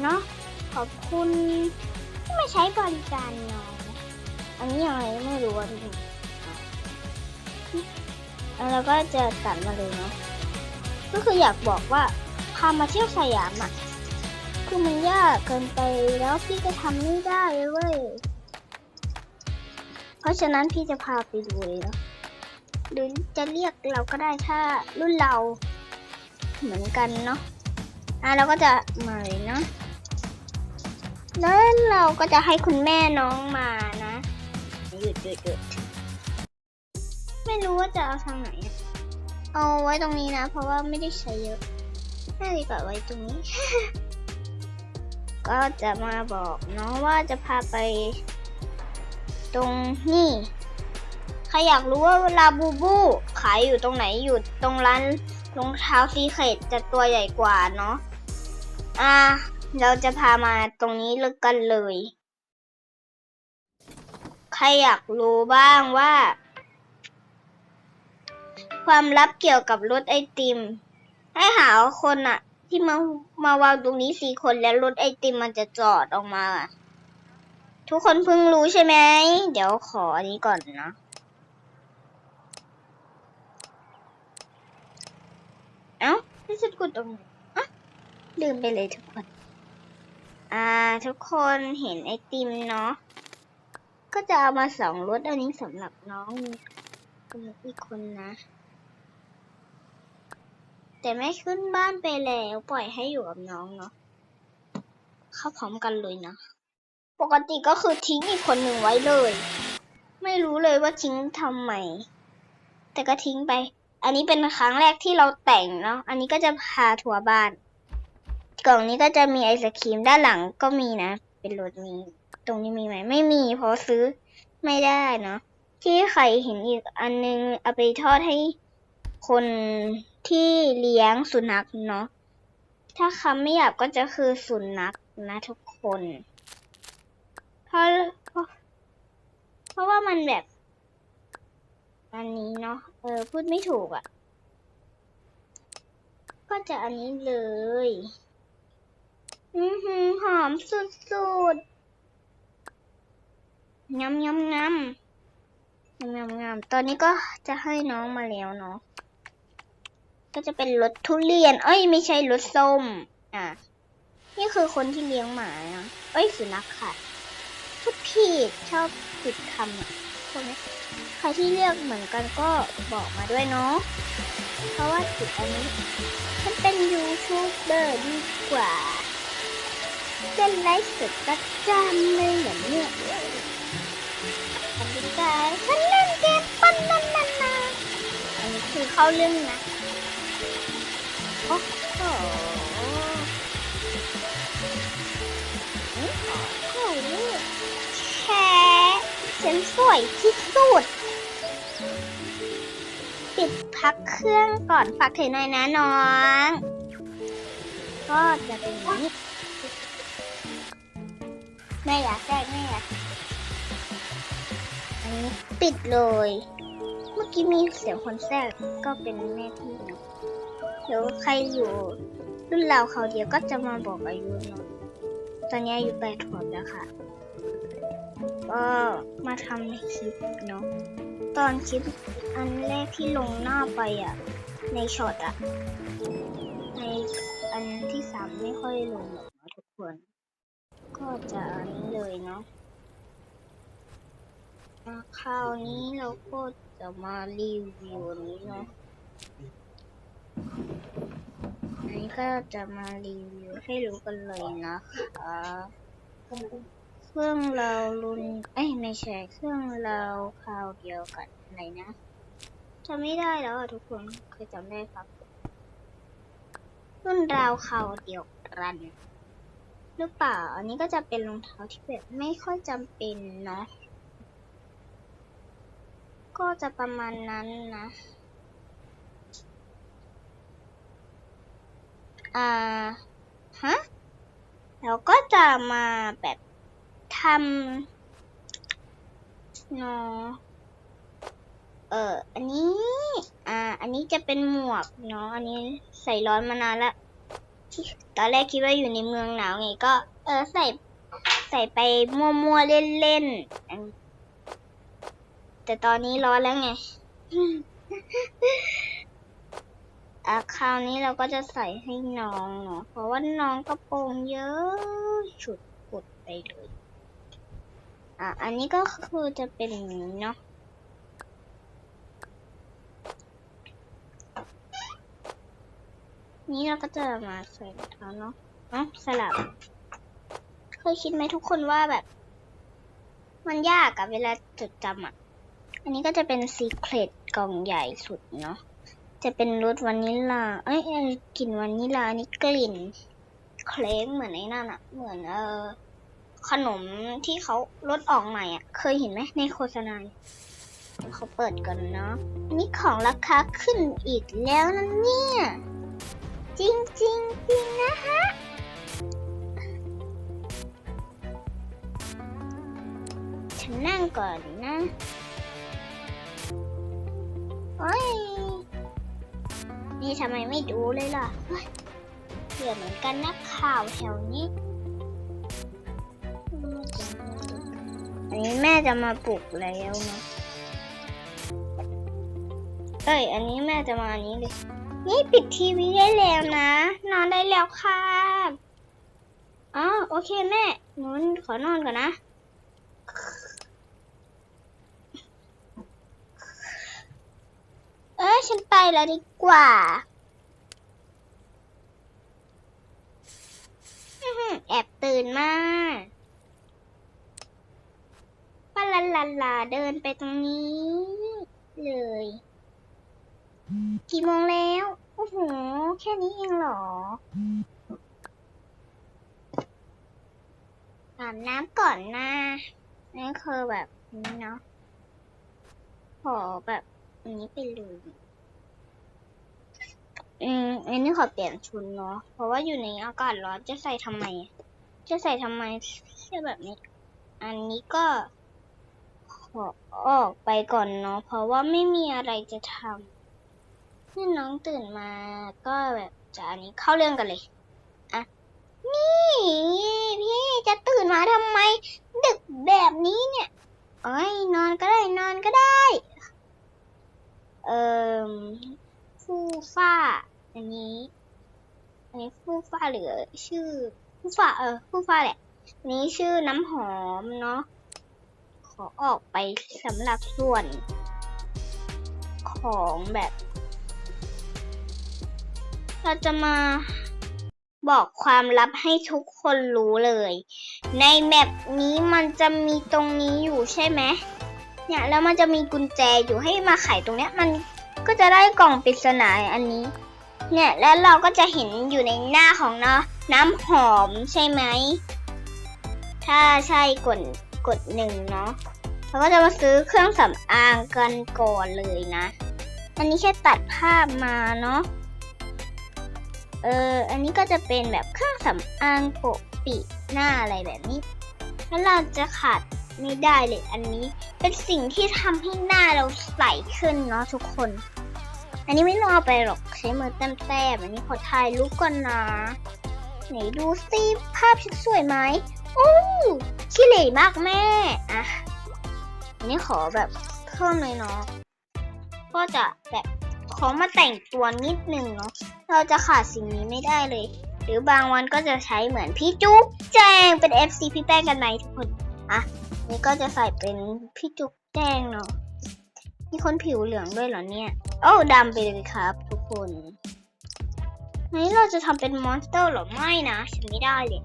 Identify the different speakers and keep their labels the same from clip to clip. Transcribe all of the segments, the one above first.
Speaker 1: เนาะขอบคุณที่มาใช้บริการน้องอันนี้ยังไงไม่รู้อะทุกคนแล้วเราก็จะตัดมาเลยเนาะก็คืออยากบอกว่าพามาเที่ยวสยามอะคือมันยากเกินไปแล้วพี่ก็ทำไม่ได้เว้ยเพราะฉะนั้นพี่จะพาไปดูเลยเนาะหรือจะเรียกเราก็ได้ถ้ารุ่นเราเหมือนกันเนาะอะเราก็จะมาเลยเนาะ แล้วเราก็จะให้คุณแม่น้องมานะหยุดหยุดหยุดไม่รู้ว่าจะเอาทางไหน เอาไว้ตรงนี้นะ เพราะว่าไม่ได้ใช้เยอะ น่าดีกว่าไว้ตรงนี้ ก็จะมาบอกน้องว่าจะพาไป ตรงนี่ ใครอยากรู้ว่าลาบูบูขายอยู่ตรงไหนอยู่ตรงร้านรองเท้าซีเคดจะตัวใหญ่กว่าเนาะ อ่า เราจะพามาตรงนี้เลยกันเลย ใครอยากรู้บ้างว่า ความลับเกี่ยวกับรถไอติม ให้หาคนอะที่มามาวางตรงนี้สี่คนแล้วรถไอติมมันจะจอดออกมา ทุกคนเพิ่งรู้ใช่ไหม เดี๋ยวขออันนี้ก่อนนะเอ้าที่ฉันกดตรงไหนอะลืมไปเลยทุกคน อ่า ทุกคนเห็นไอติมเนาะ ก็จะเอามาสองรสอันนี้สำหรับน้องคนอีกคนนะ แต่ไม่ขึ้นบ้านไปแล้วปล่อยให้อยู่กับน้องเนาะ เข้าพร้อมกันเลยนะ ปกติก็คือทิ้งอีกคนหนึ่งไว้เลย ไม่รู้เลยว่าทิ้งทำไม แต่ก็ทิ้งไป อันนี้เป็นครั้งแรกที่เราแต่งเนาะ อันนี้ก็จะพาทัวร์บ้าน กล่องนี้ก็จะมีไอศครีมด้านหลังก็มีนะ เป็นรถนี้ ตรงนี้มีไหม ไม่มีเพราะซื้อไม่ได้เนาะที่ใครเห็นอีกอันนึงเอาไปทอดให้คนที่เลี้ยงสุนัขเนาะถ้าคำไม่หยาบก็จะคือสุนัขนะทุกคนเพราะเพราะเพราะว่ามันแบบอันนี้เนาะเออพูดไม่ถูกอะ่ะ ก็จะอันนี้เลย อือหือหอมสุดๆยำยำยำยำยำยำตอนนี้ก็จะให้น้องมาแล้วเนาะ ก็จะเป็นรสทุเรียน เอ้ย ไม่ใช่รสส้ม อะ นี่คือคนที่เลี้ยงหมานะเอ้ย สุนัขค่ะพูดผิดชอบผิดคำอะพวกนี้ใครที่เรียกเหมือนกันก็บอกมาด้วยเนาะ เพราะว่าผิดอันนี้ ฉันเป็นยูทูบเบอร์ดีกว่า เล่นไลฟ์สดประจำเลยเหรอเนี่ยทำดีใจฉันเล่นเกมปั้นนันนันนาอันนี้คือเข้าเรื่องนะ โอ้โหโอ้โหแค่ฉันสวยที่สุด ปิดพักเครื่องก่อนฝากถือหน่อยนะน้อง ก็จะเป็นนี้ แม่อยากแทรกแม่อยากอันนี้ปิดเลย เมื่อกี้มีเสียงคนแทรกก็เป็นแม่พี่นะเดี๋ยวใครอยู่รุ่นเราเขาเดียวก็จะมาบอกอายุเนาะตอนนี้อายุแปดขวบแล้วค่ะก็มาทำในคลิปเนาะตอนคลิปอันแรกที่ลงหน้าไปอะ ในช็อตอะ ในอันที่สามไม่ค่อยลงหรอกนะทุกคน ก็จะอันนี้เลยเนาะะคราวนี้เราก็จะมารีวิวนี้เนาะอันนี้ก็จะมารีวิวให้รู้กันเลยนะคะเครื่องเรารุ่นเอ้ยไม่ใช่เครื่องเราคราวเดียวกันอะไรนะจำไม่ได้แล้วอะทุกคนเคยจำได้ครับรุ่นราวคราวเดียวกัน หรือเปล่า อันนี้ก็จะเป็นรองเท้าที่แบบไม่ค่อยจำเป็นเนาะ ก็จะประมาณนั้นนะ อ่า ฮะเราก็จะมาแบบทำเนาะเออ อันนี้ อ่า อันนี้จะเป็นหมวกเนาะ อันนี้ใส่ร้อนมานานละที่ ตอนแรกคิดว่าอยู่ในเมืองหนาวไงก็ เออใส่ใส่ไปมั่วๆเล่นๆแต่ตอนนี้ร้อนแล้วไงอะคราวนี้เราก็จะใส่ให้น้องเนาะเพราะว่าน้องกระโปรงเยอะฉุดกุดไปเลย อะอันนี้ก็คือจะเป็นอย่างนี้เนาะ นี้เราก็จะมาใส่รองเท้าเนาะเนาะสลับ เคยคิดไหมทุกคนว่าแบบ มันยากอะเวลาจดจำอะอันนี้ก็จะเป็นซีเครตกล่องใหญ่สุดเนาะจะเป็นรสวานิลา เอ้ยเอ้กลิ่นวานิลานี่กลิ่นเคล้งเหมือนไอ้นั่นอะเหมือนเออขนมที่เขาลดออกใหม่อะเคยเห็นไหมในโฆษณาเขาเปิดกันเนาะอันนี้ของราคาขึ้นอีกแล้วนะเนี่ย จริงจริงจริงนะฮะ ฉันนั่งก่อนนะโอ้ยนี่ทำไมไม่ดูเลยล่ะเบื่อเหมือนกันนักข่าวแถวนี้ อันนี้แม่จะมาปลุกแล้วนะเอ้ย อันนี้แม่จะมาอันนี้เลย นี่ปิดทีวีได้แล้วนะ นอนได้แล้วค่ะอ๋อโอเคแม่หนูขอนอนก่อนนะ เอ้ยฉันไปแล้วดีกว่าแอบตื่นมาปลาลาลาเดินไปตรงนี้เลย กี่โมงแล้ว โอ้โห แค่นี้เองเหรออาบน้ำก่อนนะนี่คือแบบนี้เนาะ ขอแบบอันนี้ไปเลยอืมอันนี้ขอเปลี่ยนชุดเนาะ เพราะว่าอยู่ในอากาศร้อนจะใส่ทำไม จะใส่ทำไมเสื้อแบบนี้ อันนี้ก็ขอออกไปก่อนเนาะ เพราะว่าไม่มีอะไรจะทำ เมื่อน้องตื่นมาก็แบบจะอันนี้เข้าเรื่องกันเลย อะ นี่พี่จะตื่นมาทำไม ดึกแบบนี้เนี่ยเอ้ยนอนก็ได้นอนก็ได้ เอ่อฟูฟ้า อันนี้ อันนี้ฟู่ฟ้าหรือชื่อฟูฟ้าเออฟูฟ้าแหละนนี้ชื่อน้ำหอมเนาะ ขอออกไปสำหรับส่วน ของแบบ เราจะมาบอกความลับให้ทุกคนรู้เลย ในแมปนี้มันจะมีตรงนี้อยู่ใช่ไหมเนี่ยแล้วมันจะมีกุญแจอยู่ให้มาไขตรงเนี้ยมันก็จะได้กล่องปริศนาอันนี้ เนี่ยแล้วเราก็จะเห็นอยู่ในหน้าของเนาะน้ำหอมใช่ไหม ถ้าใช่กดกดหนึ่งเนาะเราก็จะมาซื้อเครื่องสำอางกันก่อนเลยนะ อันนี้แค่ตัดภาพมาเนาะ เอออันนี้ก็จะเป็นแบบเครื่องสำอางโปะปิหน้าอะไรแบบนี้ แล้วเราจะขาดไม่ได้เลยอันนี้เป็นสิ่งที่ทำให้หน้าเราใสขึ้นเนาะทุกคน อันนี้ไม่ต้องเอาไปหรอกใช้มือแต้มๆอันนี้ขอถ่ายรูปก่อนนะไหนดูสิภาพฉันสวยไหมโอ้ขี้เหร่มากแม่อะอันนี้ขอแบบเพิ่มเลยเนาะก็จะแบบขอมาแต่งตัวนิดนึงเนาะ เราจะขาดสิ่งนี้ไม่ได้เลย หรือบางวันก็จะใช้เหมือนพี่จุ๊บแจงเป็น FC พี่แป้งกันไหมทุกคนอะนี่ก็จะใส่เป็นพี่จุ๊บแจงเนาะมีคนผิวเหลืองด้วยเหรอเนี่ย โอ้ดำไปเลยครับ ทุกคนนี้เราจะทำเป็นมอนสเตอร์เหรอไม่นะฉันไม่ได้เลย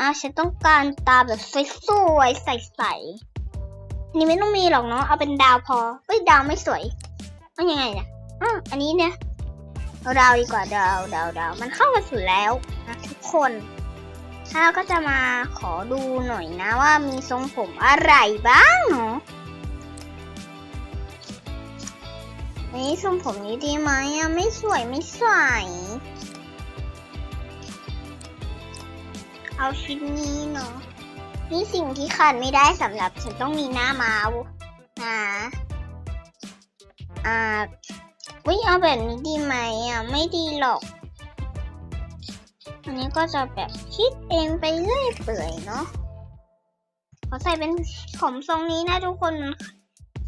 Speaker 1: อะฉันต้องการตาแบบสวยๆใสๆนี่ไม่ต้องมีหรอกเนาะเอาเป็นดาวพอเอ้ยดาวไม่สวยเอายังไงเนี่ยอืมอันนี้เนี่ย เอาดาวดีกว่าดาวดาวดาวมันเข้ากันสุดแล้วนะทุกคนถ้าเราก็จะมาขอดูหน่อยนะว่ามีทรงผมอะไรบ้างเนาะนี่ทรงผมนี้ดีไหมอะไม่สวยไม่ใสเอาชิ้นนี้เนาะนี่สิ่งที่ขาดไม่ได้สำหรับฉันต้องมีหน้าเมาส์นะอ่า วิเอาแบบนี้ดีไหมอะ ไม่ดีหรอก อันนี้ก็จะแบบคิดเองไปเรื่อยเปื่อยเนาะขอใส่เป็นผมทรงนี้นะทุกคน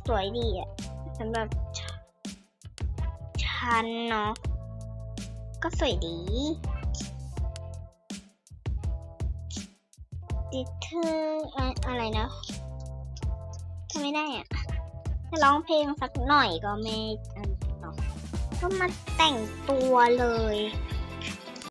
Speaker 1: สวยดีอะสำหรับฉันเนาะก็สวยดีติเธออะไรนะทำไม่ได้อะจะร้องเพลงสักหน่อยก็ไม่อัน ก็มาแต่งตัวเลย